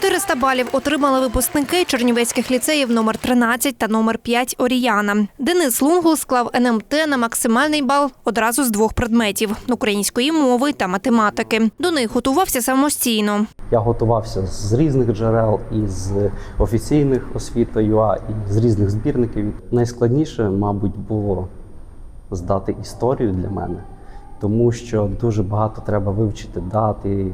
400 балів отримали випускники чернівецьких ліцеїв номер 13 та номер 5 Оріяна. Денис Лунгул склав НМТ на максимальний бал одразу з двох предметів української мови та математики. До них готувався самостійно. Я готувався з різних джерел, із офіційних освіта ЮА, і з різних збірників. Найскладніше, мабуть, було здати історію для мене, тому що дуже багато треба вивчити дати.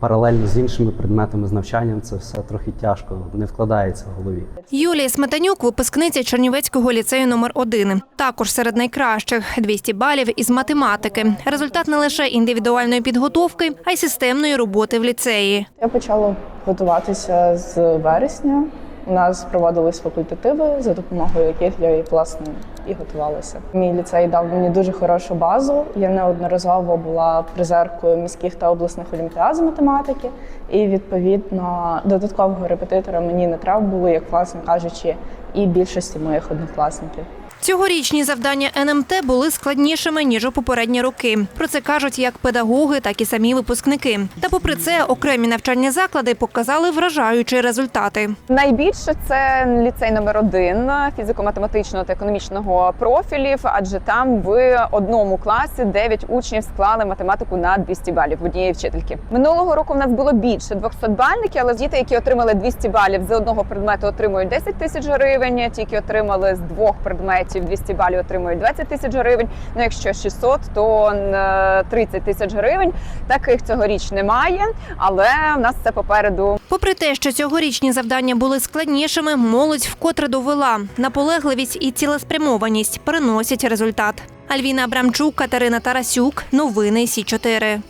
Паралельно з іншими предметами з навчанням це все трохи тяжко, не вкладається в голові. Юлія Сметанюк, випускниця Чернівецького ліцею номер 1 Також серед найкращих 200 балів із математики. Результат не лише індивідуальної підготовки, а й системної роботи в ліцеї. Я почала готуватися з вересня. У нас проводились факультативи, за допомогою яких я і власне і готувалася. Мій ліцей дав мені дуже хорошу базу. Я неодноразово була призеркою міських та обласних олімпіад з математики, і відповідно додаткового репетитора мені не треба було, як власне кажучи, і більшості моїх однокласників. Цьогорічні завдання НМТ були складнішими ніж у попередні роки. Про це кажуть як педагоги, так і самі випускники. Та попри це, окремі навчальні заклади показали вражаючі результати. Найбільше це ліцей номер один фізико-математичного та економічного профілів, адже там в одному класі 9 учнів склали математику на 200 балів однієї вчительки. Минулого року в нас було більше 200 бальників, але діти, які отримали 200 балів з одного предмету, отримують 10 тисяч гривень. Ті, які отримали з двох предметів 200 балів, отримують 20 тисяч гривень. Ну якщо 600, то е, 30 тисяч гривень. Таких цьогоріч немає, але в нас це попереду. Попри те, що цьогорічні завдання були складнішими, молодь вкотре довела наполегливість і цілеспрямованість переносять результат. Альвіна Абрамчук, Катерина Тарасюк. Новини Сі 4